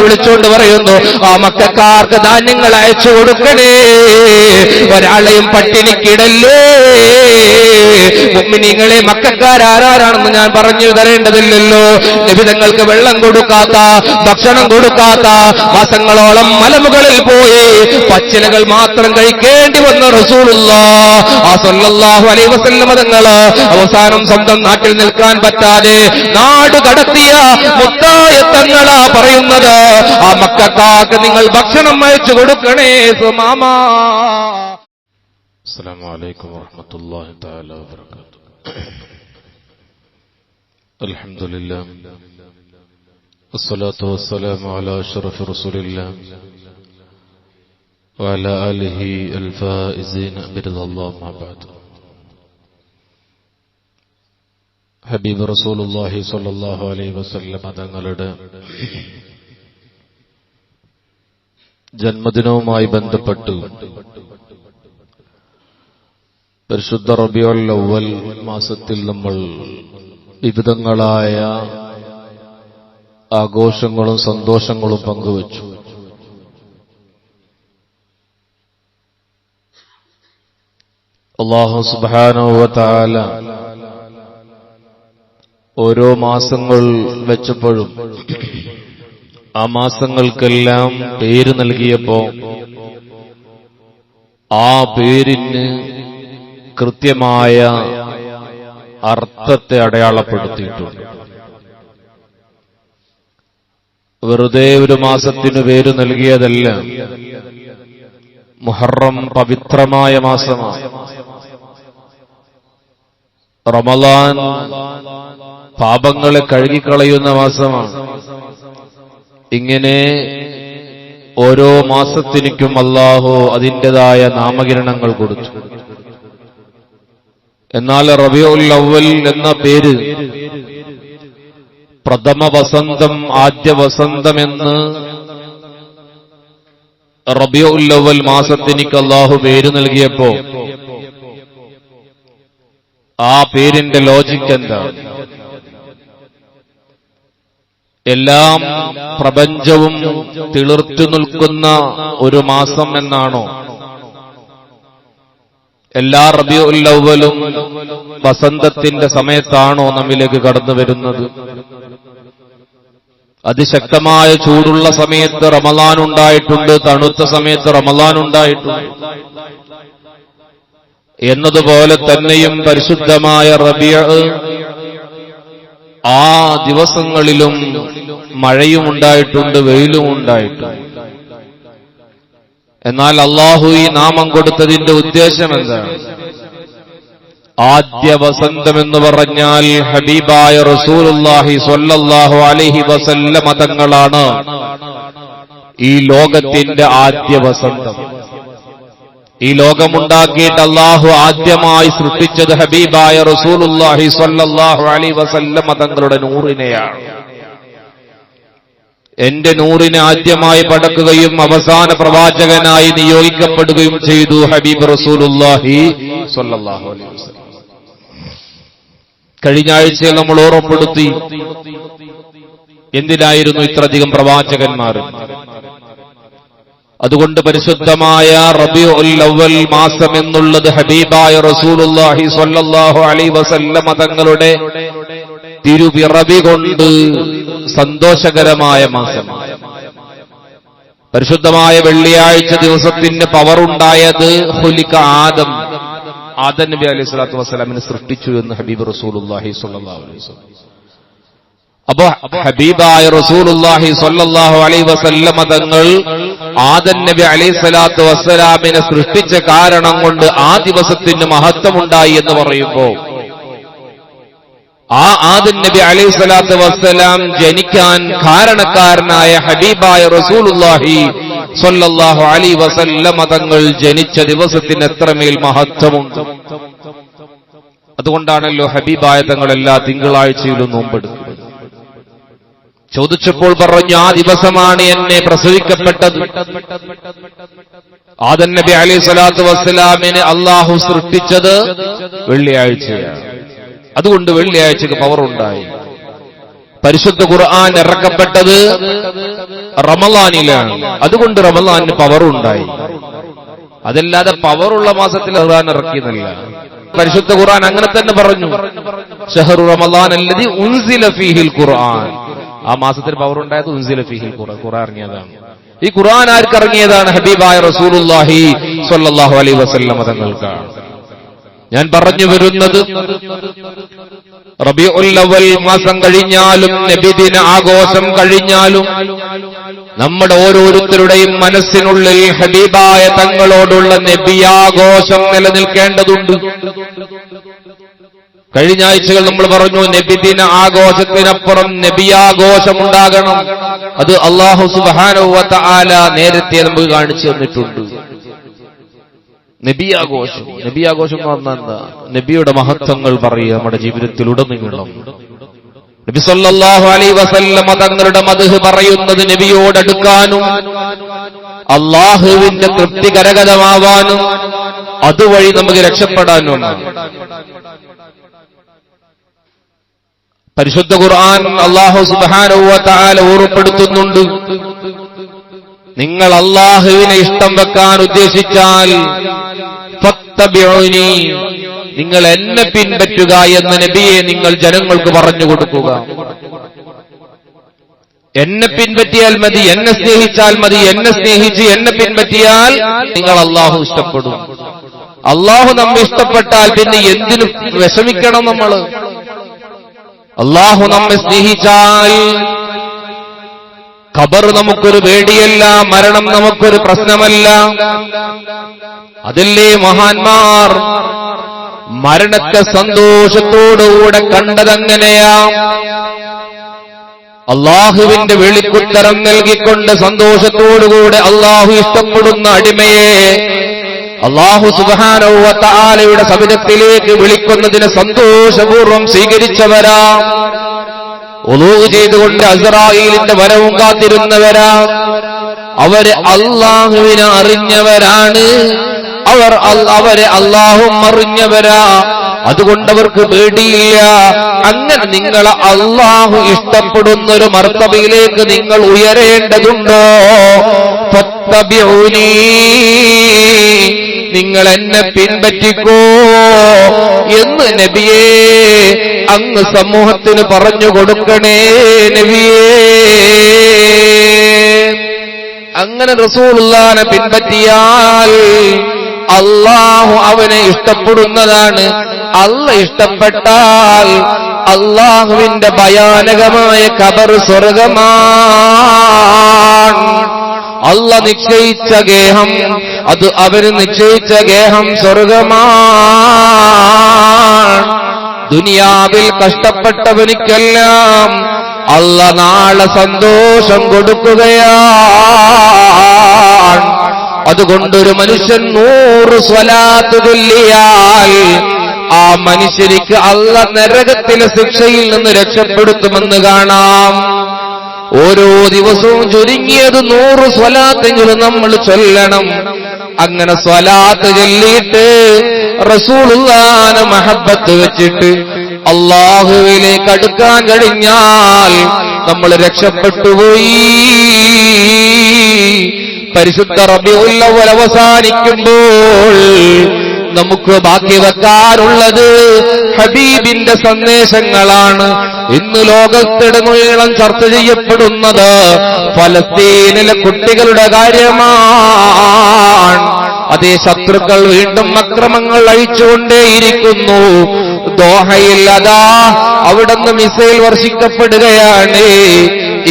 വിളിച്ചുകൊണ്ട് പറയുന്നു ആ മക്കാർക്ക് ധാന്യങ്ങൾ അയച്ചു കൊടുക്കണേ ഒരാളെയും പട്ടിണിക്കിടല്ലേ മക്കാരാരാണെന്ന് ഞാൻ പറഞ്ഞു തരേണ്ടതില്ലല്ലോ. നിബിതങ്ങൾക്ക് വെള്ളം കൊടുക്കാത്ത ഭക്ഷണം കൊടുക്കാത്ത മാസങ്ങളോളം മലമുകളിൽ പോയി പച്ചിലകൾ മാത്രം കഴിക്കേണ്ടി വന്ന തങ്ങൾ അവസാനം സ്വന്തം നാട്ടിൽ നിൽക്കാൻ പറ്റാതെ നാട് കടത്തിയ മുത്തായ തങ്ങളാ പറയുന്നത് ആ മക്കാക്ക് നിങ്ങൾ ഭക്ഷണം അയച്ചു കൊടുക്കണേ സുമാമാ السلام عليكم ورحمة الله تعالى وبركاته الحمد لله والصلاة والسلام على أشرف رسول الله وعلى آله الفائزين برضا الله ما بعد ഹബീബ് റസൂലുള്ളാഹി സ്വല്ലല്ലാഹു അലൈഹി വസല്ലം തങ്ങളുടെ ജന്മദിനവുമായി ബന്ധപ്പെട്ട്. പരിശുദ്ധ റബിയുൽ അവൽ മാസത്തിൽ നമ്മൾ വിവിധങ്ങളായ ആഘോഷങ്ങളും സന്തോഷങ്ങളും പങ്കുവച്ചു. അള്ളാഹു സുബാനുവല ഓരോ മാസങ്ങൾ വെച്ചപ്പോഴും ആ മാസങ്ങൾക്കെല്ലാം പേര് നൽകിയപ്പോ ആ പേരിന് കൃത്യമായ അർത്ഥത്തെ അടയാളപ്പെടുത്തിയിട്ടുണ്ട്. വെറുതെ ഒരു മാസത്തിന് പേര് നൽകിയതല്ല. മുഹറം പവിത്രമായ മാസമാണ്. റമലാൻ പാപങ്ങളെ കഴുകിക്കളയുന്ന മാസമാണ്. ഇങ്ങനെ ഓരോ മാസത്തിനും അള്ളാഹു അതിന്റെതായ നാമകിരണങ്ങൾ കൊടുത്തു. എന്നാൽ റബിയുൽ അവൽ എന്ന പേര് പ്രഥമ വസന്തം ആദ്യ വസന്തമെന്ന് റബിയുൽ അവൽ മാസത്തിനിക്ക് അള്ളാഹു പേര് നൽകിയപ്പോ ആ പേരിന്റെ ലോജിക് എന്താ? എല്ലാം പ്രപഞ്ചവും തിളിർത്തു നിൽക്കുന്ന ഒരു മാസം എന്നാണോ? എല്ലാ റബിയുല്ലവലും വസന്തത്തിന്റെ സമയത്താണോ നമ്മിലേക്ക് കടന്നു വരുന്നത്? അതിശക്തമായ ചൂടുള്ള സമയത്ത് റമലാൻ ഉണ്ടായിട്ടുണ്ട് തണുത്ത സമയത്ത് റമലാൻ ഉണ്ടായിട്ടുണ്ട്. എന്നതുപോലെ തന്നെയും പരിശുദ്ധമായ റബിയ ആ ദിവസങ്ങളിലും മഴയും ഉണ്ടായിട്ടുണ്ട് വെയിലും ഉണ്ടായിട്ടുണ്ട് എന്നാൽ അള്ളാഹു ഈ നാമം കൊടുത്തതിന്റെ ഉദ്ദേശം എന്താണ്? ആദ്യ വസന്തം എന്ന് പറഞ്ഞാൽ ഹബീബായ റസൂലുല്ലാഹി സ്വല്ലല്ലാഹു അലഹി വസല്ല മതങ്ങളാണ് ഈ ലോകത്തിന്റെ ആദ്യ വസന്തം. ഈ ലോകമുണ്ടാക്കിയിട്ട് അള്ളാഹു ആദ്യമായി സൃഷ്ടിച്ചത് ഹബീബായ റസൂലുല്ലാഹി സ്വല്ലല്ലാഹു അലൈഹി വസല്ല മതങ്ങളുടെ നൂറിനെയാണ്. എന്റെ നൂറിനെ ആദ്യമായി പടക്കുകയും അവസാന പ്രവാചകനായി നിയോഗിക്കപ്പെടുകയും ചെയ്തു ഹബീബ് റസൂലുല്ലാഹി സ്വല്ലല്ലാഹു അലൈഹി വസല്ലം. കഴിഞ്ഞ ആഴ്ചയിൽ നമ്മൾ ഓർമ്മപ്പെടുത്തി. എന്തിനായിരുന്നു ഇത്രയധികം പ്രവാചകന്മാർ അതുകൊണ്ട് പരിശുദ്ധമായ റബി അവൽ മാസം എന്നുള്ളത് ഹബീബായ റസൂലുല്ലാഹി സ്വല്ലല്ലാഹു അലൈഹി വസല്ലമ തങ്ങളുടെ തിരുപിറവി കൊണ്ട് സന്തോഷകരമായ മാസം. പരിശുദ്ധമായ വെള്ളിയാഴ്ച ദിവസത്തിന് പവറുണ്ടായത് ഹുലിക്ക ആദം. ആദം നബി അലൈഹി സ്വലാത്തു വസ്സലാമിനെ സൃഷ്ടിച്ചു എന്ന് ഹബീബ് റസൂലുല്ലാഹി സ്വല്ലല്ലാഹു അലൈഹി വസല്ലം. അപ്പോ ഹബീബായ റസൂലുല്ലാഹി സ്വല്ലല്ലാഹു അലൈഹി വസല്ലമ തങ്ങൾ ആദൻ നബി അലൈഹി സ്വലാത്തു വസ്സലാമിനെ സൃഷ്ടിച്ച കാരണം കൊണ്ട് ആ ദിവസത്തിന് മഹത്വമുണ്ടായി എന്ന് പറയുമ്പോ ആ ആദൻ നബി അലൈഹി സ്വലാത്തു വസ്സലാം ജനിക്കാൻ കാരണക്കാരനായ ഹബീബായ റസൂലുല്ലാഹി സ്വല്ലല്ലാഹു അലൈഹി വസല്ലമ തങ്ങൾ ജനിച്ച ദിവസത്തിന് എത്രമേൽ മഹത്വമുണ്ട്? അതുകൊണ്ടാണല്ലോ ഹബീബായ തങ്ങൾ എല്ലാ തിങ്കളാഴ്ചയിലും നോമ്പെടുക്കുന്നത്. ചോദിച്ചപ്പോൾ പറഞ്ഞു ആ ദിവസമാണ് എന്നെ പ്രസവിക്കപ്പെട്ടത്. ആദൻ നബി അലൈഹി സ്വലാത്തു വസ്സലാമിനെ അള്ളാഹു സൃഷ്ടിച്ചത് വെള്ളിയാഴ്ചയാണ്. അതുകൊണ്ട് വെള്ളിയാഴ്ചക്ക് പവർ ഉണ്ടായി. പരിശുദ്ധ ഖുർആൻ ഇറക്കപ്പെട്ടത് റമലാനിലാണ് അതുകൊണ്ട് റമലാനിന് പവറുണ്ടായി അതല്ലാതെ പവറുള്ള മാസത്തിൽ ഖുർആൻ ഇറക്കിയതല്ല. പരിശുദ്ധ ഖുർആൻ അങ്ങനെ തന്നെ പറഞ്ഞു. ഷഹറു റമലാൻ അല്ലതി ഉൻസില ഫീഹിൽ ഖുർആൻ. ആ മാസത്തിൽ പവർ ഉണ്ടായത് ഉൻസില ഖുറാൻ ഖുർആൻ ഖുർആൻ ഇറങ്ങിയതാണ്. ഈ ഖുർആൻ ആർക്ക് ഇറങ്ങിയതാണ്? ഹബീബായ റസൂലുള്ളാഹി സ്വല്ലല്ലാഹു അലൈഹി വസല്ലം തങ്ങൾക്കാണ്. ഞാൻ പറഞ്ഞു വരുന്നത് റബിഉൽ അവൽ മാസം കഴിഞ്ഞാലും നബിദിന ആഘോഷം കഴിഞ്ഞാലും നമ്മുടെ ഓരോരുത്തരുടെയും മനസ്സിനുള്ളിൽ ഹബീബായ തങ്ങളോടുള്ള നബി ആഘോഷം നിലനിൽക്കേണ്ടതുണ്ട്. കഴിഞ്ഞ ആഴ്ചകൾ നമ്മൾ പറഞ്ഞു നബിദിന ആഘോഷത്തിനപ്പുറം നബിയാഘോഷമുണ്ടാകണം. അത് അള്ളാഹു സുബാനുവത്ത ആല നേരത്തെ നമുക്ക് കാണിച്ചു തന്നിട്ടുണ്ട്. നബി ആഘോഷം എന്ന് പറഞ്ഞാൽ എന്താ? നബിയുടെ മഹത്വങ്ങൾ പറയുക നമ്മുടെ ജീവിതത്തിൽ ഉടനീളം നബി സല്ലല്ലാഹു അലൈഹി വസല്ലമ തങ്ങളുടെ മദ്ഹ് പറയുന്നത് നബിയോടടുക്കാനും അള്ളാഹുവിന്റെ തൃപ്തി കരഗതമാവാനും അതുവഴി നമുക്ക് രക്ഷപ്പെടാനും പരിശുദ്ധ ഖുർആൻ അള്ളാഹു തആല ഓർമ്മപ്പെടുത്തുന്നുണ്ട്. നിങ്ങൾ അള്ളാഹുവിനെ ഇഷ്ടം വെക്കാൻ ഉദ്ദേശിച്ചാൽ നിങ്ങൾ എന്നെ പിൻപറ്റുക എന്ന നബിയെ നിങ്ങൾ ജനങ്ങൾക്ക് പറഞ്ഞു കൊടുക്കുക. എന്നെ പിൻപറ്റിയാൽ മതി എന്നെ സ്നേഹിച്ചാൽ മതി എന്നെ സ്നേഹിച്ച് എന്നെ പിൻപറ്റിയാൽ നിങ്ങൾ അള്ളാഹു ഇഷ്ടപ്പെടും. അള്ളാഹു നമ്മെ ഇഷ്ടപ്പെട്ടാൽ പിന്നെ എന്തിനും വിഷമിക്കണം നമ്മൾ അള്ളാഹു നമ്മെ സ്നേഹിച്ചാൽ ഖബർ നമുക്കൊരു പേടിയല്ല മരണം നമുക്കൊരു പ്രശ്നമല്ല. അതല്ലേ മഹാന്മാർ? മരണത്തെ സന്തോഷത്തോടുകൂടെ കണ്ടതെങ്ങനെയാ? അള്ളാഹുവിന്റെ വെളിക്കുത്തരം നൽകിക്കൊണ്ട് സന്തോഷത്തോടുകൂടെ അള്ളാഹു ഇഷ്ടപ്പെടുന്ന അടിമയെ അള്ളാഹു സുബാനയുടെ സവിധത്തിലേക്ക് വിളിക്കുന്നതിന് സന്തോഷപൂർവം സ്വീകരിച്ചവരാ ഒലൂ ചെയ്തുകൊണ്ട് അസറായിലിന്റെ വരവും കാത്തിരുന്നവരാ അവർ അള്ളാഹുവിനെ അറിഞ്ഞവരാണ്. അവർ അവരെ അള്ളാഹും അറിഞ്ഞവരാ. അതുകൊണ്ട് അവർക്ക് പേടിയില്ല. അങ്ങനെ നിങ്ങൾ അള്ളാഹു ഇഷ്ടപ്പെടുന്ന ഒരു മർത്തബയിലേക്ക് നിങ്ങൾ ഉയരേണ്ടതുണ്ടോ. നിങ്ങൾ എന്നെ പിൻപറ്റിക്കോ എന്ന് നബിയേ അങ്ങ് സമൂഹത്തിന് പറഞ്ഞു കൊടുക്കണേ നബിയേ. അങ്ങനെ റസൂലുള്ളാനെ പിൻപറ്റിയാൽ അള്ളാഹു അവനെ ഇഷ്ടപ്പെടുന്നതാണ്. അല്ല ഇഷ്ടപ്പെട്ടാൽ അള്ളാഹുവിന്റെ ഭയാനകമായ കബർ സ്വർഗമാണ് അല്ല നിശ്ചയിച്ച ഗേഹം. അത് അവർ നിശ്ചയിച്ച ഗേഹം സ്വർഗമാണ്. ദുനിയാവിൽ കഷ്ടപ്പെട്ടവനിക്കെല്ലാം അല്ല നാളെ സന്തോഷം കൊടുക്കുകയാണ്. അതുകൊണ്ടൊരു മനുഷ്യൻ നൂറ് സ്വലാത്ത് ചൊല്ലിയാൽ ആ മനുഷ്യനിക്ക് അല്ല നരകത്തിലെ ശിക്ഷയിൽ നിന്ന് രക്ഷപ്പെടുത്തുമെന്ന് കാണാം. ഓരോ ദിവസവും ചുരുങ്ങിയത് നൂറ് സ്വലാത്തെങ്കിലും നമ്മൾ ചൊല്ലണം. അങ്ങനെ സ്വലാത്ത് ചൊല്ലിയിട്ട് റസൂലുള്ളാന മഹബത്ത് വെച്ചിട്ട് അള്ളാഹുവിലേക്ക് അടുക്കാൻ കഴിഞ്ഞാൽ നമ്മൾ രക്ഷപ്പെട്ടുപോയി പരിശുദ്ധ റബിയുള്ളവൽ അവസാനിക്കുമ്പോൾ നമുക്ക് ബാക്കി വെക്കാറുള്ളത് ഹബീബിന്റെ സന്ദേശങ്ങളാണ്. ഇന്ന് ലോകത്തിടനീളം ചർച്ച ചെയ്യപ്പെടുന്നത് ഫലസ്തീനിലെ കുട്ടികളുടെ കാര്യമാണ്. അതേ ശത്രുക്കൾ വീണ്ടും അക്രമങ്ങൾ അഴിച്ചുകൊണ്ടേയിരിക്കുന്നു. ദോഹയിൽ അതാ അവിടുന്ന് മിസൈൽ വർഷിക്കപ്പെടുകയാണ്.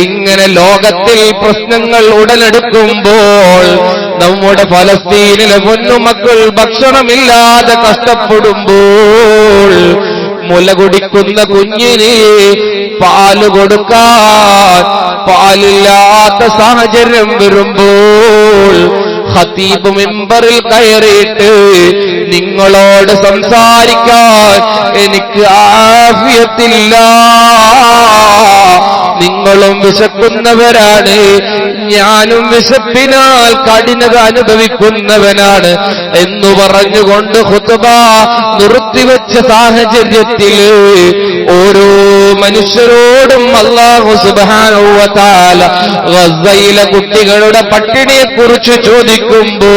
ഇങ്ങനെ ലോകത്തിൽ പ്രശ്നങ്ങൾ ഉടലെടുക്കുമ്പോൾ നമ്മുടെ ഫലസ്തീനിലെ പൊന്നുമക്കൾ ഭക്ഷണമില്ലാതെ കഷ്ടപ്പെടുമ്പോൾ മുല കുടിക്കുന്ന കുഞ്ഞിന് പാൽ കൊടുക്കാൻ പാലില്ലാത്ത സാഹചര്യം വരുമ്പോൾ ഹത്തീബ് മെമ്പറിൽ കയറിയിട്ട് നിങ്ങളോട് സംസാരിക്കാൻ എനിക്ക് ആഫിയത്തില്ല. വിശക്കുന്നവരാണ്. ഞാനും വിശപ്പിനാൽ കഠിനത അനുഭവിക്കുന്നവനാണ് എന്നു പറഞ്ഞുകൊണ്ട് ഹുതബ നിർത്തിവെച്ച സാഹചര്യത്തിൽ ഓരോ മനുഷ്യരോടും അള്ളാഹു സുബാനുവത്താല കുട്ടികളുടെ പട്ടിണിയെ കുറിച്ച് ചോദിക്കുമ്പോ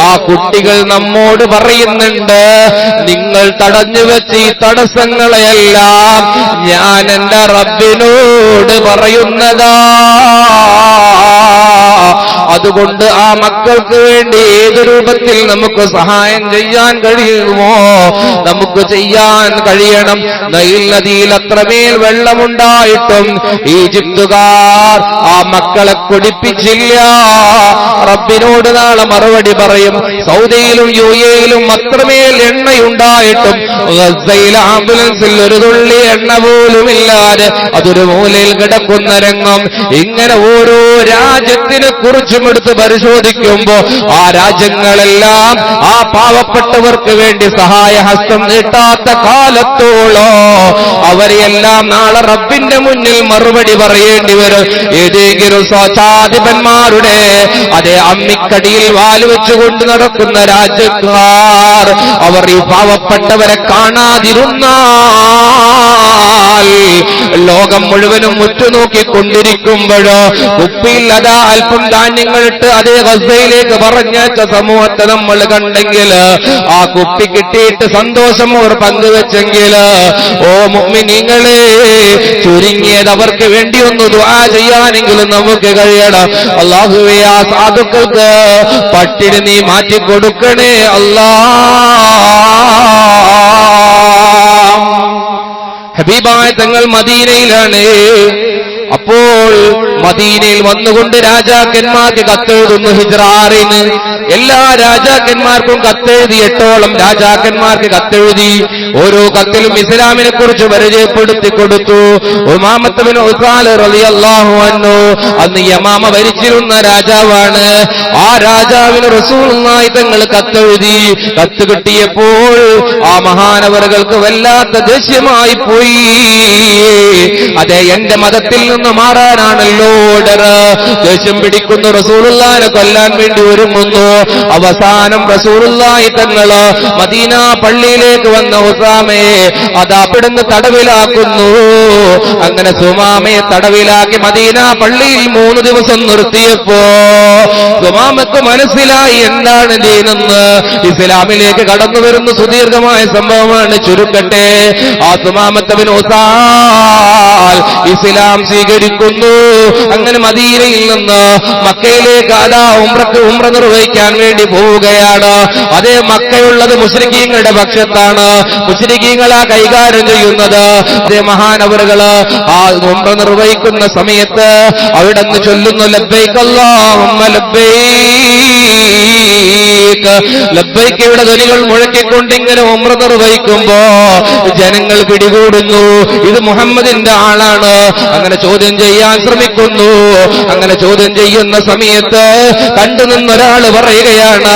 ആ കുട്ടികൾ നമ്മോട് പറയുന്നുണ്ട് നിങ്ങൾ തടഞ്ഞു വെച്ച ഈ തടസ്സങ്ങളെയെല്ലാം ഞാൻ എന്റെ റബ്ബിനോട് പറയുന്നതാ. അതുകൊണ്ട് ആ മക്കൾക്ക് വേണ്ടി ഏത് രൂപത്തിൽ നമുക്ക് സഹായം ചെയ്യാൻ കഴിയുമോ? നമുക്ക് ചെയ്യാൻ കഴിയണം. നൈൽ നദിയിൽ അത്രമേൽ വെള്ളമുണ്ടായിട്ടും ഈജിപ്തുകാർ ആ മക്കളെ കുടിപ്പിച്ചില്ല. റബ്ബിനോട് നാളെ മറുപടി പറയും. സൗദിയിലും യു എയിലും അത്രമേൽ എണ്ണയുണ്ടായിട്ടും ഗസയിലെ ആംബുലൻസിൽ ഒരു തുള്ളി എണ്ണ പോലുമില്ലാതെ അതൊരു മൂലയിൽ കിടക്കുന്ന രംഗം. ഇങ്ങനെ ഓരോ രാജ്യത്തിനെ കുറിച്ചും എടുത്ത് പരിശോധിക്കുമ്പോ ആ രാജ്യങ്ങളെല്ലാം ആ പാവപ്പെട്ടവർക്ക് വേണ്ടി സഹായഹസ്തം നീട്ടാത്ത കാലത്തോളോ. അവരെയെല്ലാം നാളെ റബ്ബിന്റെ മുന്നിൽ മറുപടി പറയേണ്ടി വരും. ഏതെങ്കിലും സ്വച്ഛാധിപന്മാരുടെ അതേ അമ്മിക്കടിയിൽ വാൽ വെച്ചുകൊണ്ട് നടക്കുന്ന രാജ്യക്കാർ അവർ ഈ പാവപ്പെട്ടവരെ കാണാതിരുന്നാൽ ലോകം മുഴുവനും ഉറ്റുനോക്കിക്കൊണ്ടിരിക്കുമ്പോഴോ കുപ്പിയിൽ അതാ അല്പം ധാന്യങ്ങളിട്ട് അതേ ഗസയിലേക്ക് പറഞ്ഞേച്ച സമൂഹത്തെ നമ്മൾ കണ്ടെങ്കിൽ ആ കുപ്പി കിട്ടിയിട്ട് സന്തോഷം അവർ പങ്കുവെച്ചെങ്കിൽ ഓ മുമ്മിനിങ്ങളെ ചുരുങ്ങിയത് അവർക്ക് വേണ്ടി ഒന്ന് ദ്വാ ചെയ്യാനെങ്കിലും നമുക്ക് കഴിയണം. അള്ളാഹുവേ ആ സാധുക്കൾക്ക് പട്ടിണി നീ മാറ്റിക്കൊടുക്കണേ അല്ലാ. ഹബീബായ തങ്ങൾ മദീനയിലാണ്. അപ്പോൾ മദീനയിൽ വന്നുകൊണ്ട് രാജാക്കന്മാർക്ക് കത്തെഴുതുന്നു ഹിജ്റാറിന് എല്ലാ രാജാക്കന്മാർക്കും കത്തെഴുതി എട്ടോളം രാജാക്കന്മാർക്ക് കത്തെഴുതി. ഓരോ കത്തിലും ഇസ്ലാമിനെ കുറിച്ച് പരിചയപ്പെടുത്തി കൊടുത്തു. ഉമാമത്തവൻ റളിയല്ലാഹു അൻഹു അന്ന് യമാമ ഭരിച്ചിരുന്ന രാജാവാണ്. ആ രാജാവിന് റസൂലുള്ളാഹി തങ്ങൾ കത്തെഴുതി. കത്ത് കിട്ടിയപ്പോൾ ആ മഹാനവറുകൾക്ക് വല്ലാത്ത ദേഷ്യമായി പോയി. അതെ എന്റെ മതത്തിൽ നിന്ന് മാറാനാണല്ലോ ഓർഡർ ദേഷ്യം പിടിക്കുന്നു റസൂറുല്ലാനെ കൊല്ലാൻ വേണ്ടി ഒരുങ്ങുന്നു. അവസാനം റസൂലുള്ളാഹി തങ്ങൾ മദീന പള്ളിയിലേക്ക് വന്ന ഉസാമയെ അത് തടവിലാക്കുന്നു. അങ്ങനെ സുമാമയെ തടവിലാക്കി മദീന പള്ളിയിൽ മൂന്ന് ദിവസം നിർത്തിയപ്പോ സുമാമക്ക് മനസ്സിലായി എന്താണ് ദീനെന്ന് ഇസ്ലാമിലേക്ക് കടന്നു വരുന്ന സുദീർഘമായ സംഭവമാണ് ചുരുക്കട്ടെ. ആ സുമാമത്തവൻ ഇസ്ലാം ഇസ്ലാം സ്വീകരിക്കുന്നു അങ്ങനെ മദീനയിൽ നിന്ന് മക്കയിലേക്ക് അതാ ഉമ്രക്ക് ഉമ്ര നിർവഹിക്കാൻ വേണ്ടി പോവുകയാണ്. അതേ മക്കയുള്ളത് മുസ്ലിഖീങ്ങളുടെ പക്ഷത്താണ്. മുസ്ലിഖീങ്ങളാ കൈകാര്യം ചെയ്യുന്നത്. അതേ മഹാനവറുകൾ ആ ഉമ്ര നിർവഹിക്കുന്ന സമയത്ത് അവിടെ നിന്ന് ചൊല്ലുന്നു ലബ്ബൈക്കല്ലാഹുമ്മ ലബ്ബൈക്ക് ലബ്ബൈക്കയുടെ ധ്വനികൾ മുഴക്കിക്കൊണ്ട് ഇങ്ങനെ ഉംറ നിർവഹിക്കുമ്പോ ജനങ്ങൾ പിടികൂടുന്നു. ഇത് മുഹമ്മദിന്റെ ആളാണ്. അങ്ങനെ ചോദ്യം ചെയ്യാൻ ശ്രമിക്കുന്നു. അങ്ങനെ ചോദ്യം ചെയ്യുന്ന സമയത്ത് കണ്ടു നിന്നൊരാൾ പറയുകയാണ്?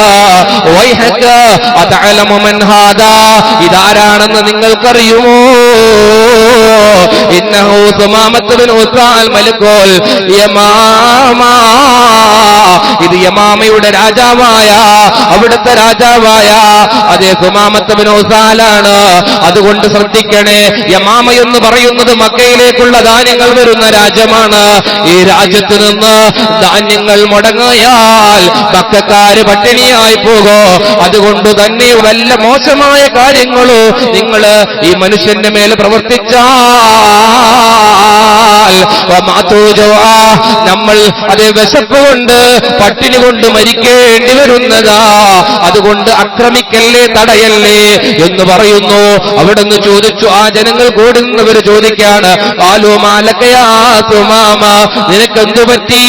ഇതാരാണെന്ന് നിങ്ങൾക്കറിയുമോ? ഇന്നഹു സുമാമത്ത് ബിൻ ഉസാൽ മലിക്കുൽ. യമാമ. ഇത് യമാമയുടെ രാജാവായ അവിടുത്തെ രാജാവായ അതേ സുമാമത്ത് ബിൻ ഉസാലാണ് അതുകൊണ്ട് ശ്രദ്ധിക്കണേ യമാമ എന്ന് പറയുന്നത് മക്കയിലേക്കുള്ള ധാന്യങ്ങൾ വരുന്ന രാജ്യമാണ്. ഈ രാജ്യത്ത് നിന്ന് ധാന്യങ്ങൾ മുടങ്ങിയാൽ മക്കാര് പട്ടിണിയായി പോകോ. അതുകൊണ്ട് തന്നെ വല്ല മോശമായ കാര്യങ്ങളോ നിങ്ങൾ ഈ മനുഷ്യന്റെ മേൽ പ്രവർത്തിച്ചാൽ നമ്മൾ അത് വിശപ്പ് കൊണ്ട് പട്ടിണി കൊണ്ട് മരിക്കേണ്ടി വരുന്നതാ. അതുകൊണ്ട് അക്രമിക്കല്ലേ തടയല്ലേ എന്ന് പറയുന്നു. അവിടുന്ന് ചോദിച്ചു ആ ജനങ്ങൾ കൂടുന്നവർ ചോദിക്കാണ് ആലോ മാലക്കയാ നിനക്കെന്തു പറ്റി?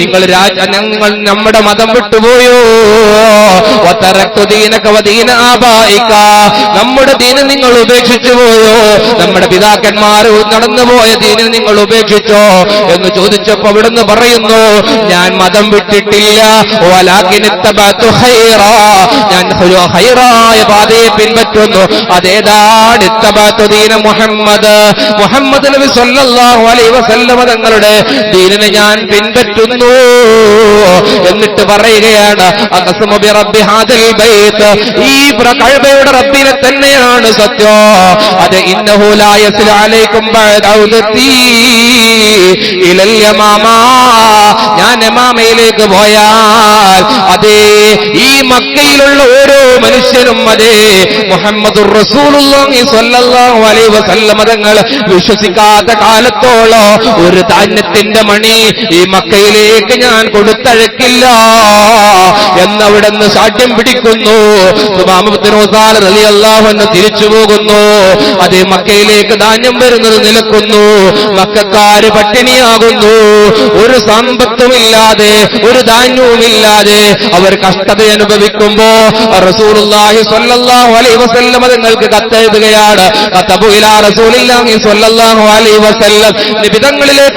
നിങ്ങൾ രാജ ഞങ്ങൾ നമ്മുടെ മതം വിട്ടുപോയോ? നമ്മുടെ ദീനം നിങ്ങൾ ഉപേക്ഷിച്ചു പോയോ നമ്മുടെ പിതാക്കന്മാർ നടന്നുപോയ ദീനം നിങ്ങൾ ഉപേക്ഷിച്ചു ഉപേക്ഷിച്ചോ എന്ന് ചോദിച്ചപ്പോ അവിടുന്ന് പറയുന്നു ഞാൻ മതം വിട്ടിട്ടില്ല. ഞാൻ ഹൈ- ഹൈറായ പാതയെ പിൻപറ്റുന്നു. അതേതാണ് ഇത്തബഅതു ദീന മുഹമ്മദ്. മുഹമ്മദ് നബി സല്ലല്ലാഹു അലൈഹി വസല്ലമ തങ്ങളുടെ ദീനിനെ ഞാൻ പിൻപറ്റുന്നു എന്നിട്ട് പറയുകയാണ് അഖസമു ബി റബ്ബി ഹാദൽ ബൈത്ത്. ഈ പ്ര- റബ്ബിനെ തന്നെയാണ് സത്യം. അത് ഇന്നഹൂലായ അലൈക്കും ഞാൻ എമാമയിലേക്ക് പോയാൽ അതേ ഈ മക്കയിലുള്ള ഓരോ മനുഷ്യനും അതേ. മുഹമ്മദ് തങ്ങൾ വിശ്വസിക്കാത്ത കാലത്തോളോ ഒരു ധാന്യത്തിന്റെ മണി ഈ മക്കയിലേക്ക് ഞാൻ കൊടുത്തഴക്കില്ല എന്നവിടെ നിന്ന് സാഠ്യം പിടിക്കുന്നു. തിരിച്ചു പോകുന്നു. അതേ മക്കയിലേക്ക് ധാന്യം വരുന്നത് നിലക്കുന്നു. മക്കാര് പട്ടിണിയാകുന്നു? ഒരു സമ്പത്തുമില്ലാതെ ഒരു ധാന്യവുമില്ലാതെ അവർ കഷ്ടത അനുഭവിക്കുമ്പോ റസൂലുള്ളാഹി സ്വല്ലല്ലാഹു അലൈഹി വസല്ലം നിങ്ങൾക്ക് കത്തെഴുതുകയാണ്. കത്തബു ഇലാ സ്വല്ലല്ലാഹു അലൈഹി വസല്ലം.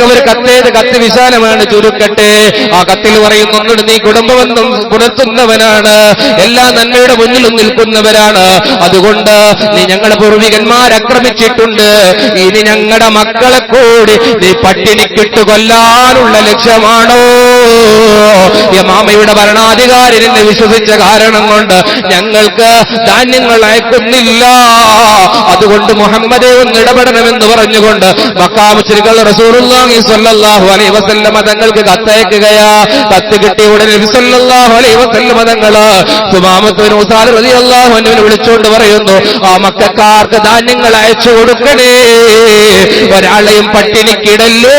അവർ കത്തെഴുത് കത്ത് വിശാലമാണ് ചുരുക്കട്ടെ. ആ കത്തിൽ പറയുന്നുണ്ട് നീ കുടുംബബന്ധം പുലർത്തുന്നവനാണ് എല്ലാ നന്മയുടെ മുന്നിലും നിൽക്കുന്നവരാണ്. അതുകൊണ്ട് നീ ഞങ്ങളുടെ പൂർവികന്മാർ ആക്രമിച്ചിട്ടുണ്ട്. ഇനി ഞങ്ങളുടെ മക്കളെ കൂടി നീ പട്ടിണിക്കിട്ട് കൊല്ലാനുള്ള ലക്ഷ്യമാണോ? യമാമയുടെ ഭരണാധികാരി നിന്നെ വിശ്വസിച്ച കാരണം കൊണ്ട് ഞങ്ങൾക്ക് ധാന്യങ്ങൾ അയക്കുന്നില്ല. അതുകൊണ്ട് മുഹമ്മദെ ഒന്ന് ഇടപെടണമെന്ന് പറഞ്ഞുകൊണ്ട് മക്കാമുച്ചരികൾ റസൂറുല്ലാഹി സ്വല്ലല്ലാഹു അലൈഹി വസല്ലമ തങ്ങൾക്ക് കത്തയക്കുകയാ. കത്ത് കിട്ടിയ ഉടനെ നബി അലൈ അലൈഹി വസല്ലമ തങ്ങൾ സുമാമത്തുവിന് വിളിച്ചുകൊണ്ട് പറയുന്നു ആ മക്കാർക്ക് ധാന്യങ്ങൾ അയച്ചു കൊടുക്കണേ. ഒരാളെയും പട്ടിണിക്കിടല്ലേ.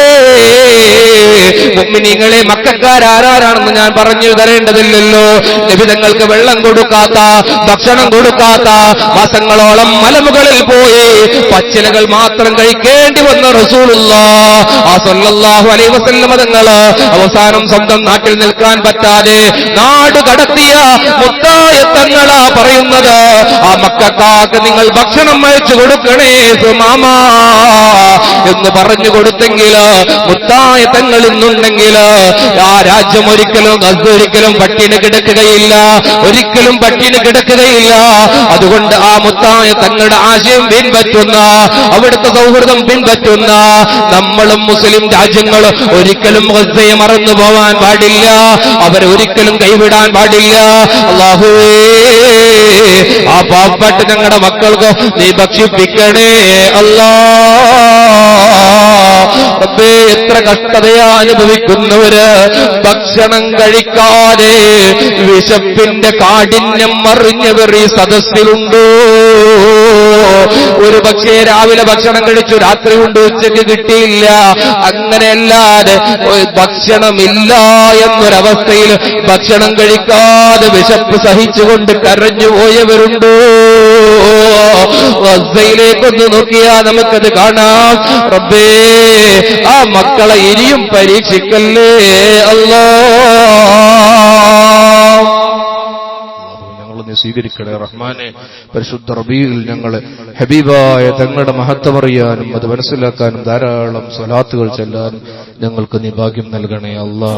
മുഅ്മിനീങ്ങളെ മക്കാരാരാണെന്ന് ഞാൻ പറഞ്ഞു തരേണ്ടതില്ലല്ലോ. നിബിതങ്ങൾക്ക് വെള്ളം കൊടുക്കാത്ത ഭക്ഷണം കൊടുക്കാത്ത മാസങ്ങളോളം മലമുകളിൽ പോയി പച്ചിലകൾ മാത്രം കഴിക്കേണ്ടി വന്ന റസൂലുള്ള അലൈഹി വസല്ലമ അവസാനം സ്വന്തം നാട്ടിൽ നിൽക്കാൻ പറ്റാതെ നാട് കടത്തിയ മുത്തായ തങ്ങളാ പറയുന്നത്. ആ മക്കാക്ക് നിങ്ങൾ ഭക്ഷണം അയച്ചു കൊടുക്കണേ സുമാമ എന്ന് പറഞ്ഞു കൊടുത്തെങ്കിൽ മുത്തായ തങ്ങൾ ഇന്നുണ്ടെങ്കിൽ ആ രാജ്യം ഒരിക്കലും ഗസ് ഒരിക്കലും പട്ടിണി കിടക്കുകയില്ല. ഒരിക്കലും പട്ടിണി കിടക്കുകയില്ല. അതുകൊണ്ട് ആ മുത്തായ തങ്ങളുടെ ആശയം പിൻപറ്റുന്ന അവിടുത്തെ സൗഹൃദം പിൻപറ്റുന്ന നമ്മളും മുസ്ലിം രാജ്യങ്ങളും ഒരിക്കലും ഗസയെ മറന്നു പോവാൻ പാടില്ല. അവരെ ഒരിക്കലും കൈവിടാൻ പാടില്ല. ആ പാവപ്പെട്ട് ഞങ്ങളുടെ മക്കൾക്ക് നീ ഭക്ഷിപ്പിക്കണേ. അല്ലാ. റബ്ബേ എത്ര കഷ്ടതയാ അനുഭവിക്കുന്നവര്? ഭക്ഷണം കഴിക്കാതെ വിശപ്പിന്റെ കാഠിന്യം മറിഞ്ഞവർ ഈ സദസ്സിലുണ്ടോ? ഒരു പക്ഷേ രാവിലെ ഭക്ഷണം കഴിച്ചു രാത്രി കൊണ്ട് ഉച്ചയ്ക്ക് കിട്ടിയില്ല. അങ്ങനെയല്ലാതെ ഭക്ഷണമില്ല എന്നൊരവസ്ഥയിൽ ഭക്ഷണം കഴിക്കാതെ വിശപ്പ് സഹിച്ചുകൊണ്ട് കരഞ്ഞു പോയവരുണ്ടോ? വസ്സയിലേക്കൊന്ന് നോക്കിയാൽ നമുക്കത് കാണാം. റബ്ബേ ആ മക്കളെ ഇനിയും പരീക്ഷിക്കല്ലേ? അല്ലോ. നീ സ്വീകരിക്കണേ റഹ്മാനെ. പരിശുദ്ധ റബീൽ ഞങ്ങൾ ഹബീബായ തങ്ങളുടെ മഹത്വം അറിയാനും അത് മനസ്സിലാക്കാനും ധാരാളം സ്വലാത്തുകൾ ചെല്ലാനും ഞങ്ങൾക്ക് നീ ഭാഗ്യം നൽകണേ അല്ലാ.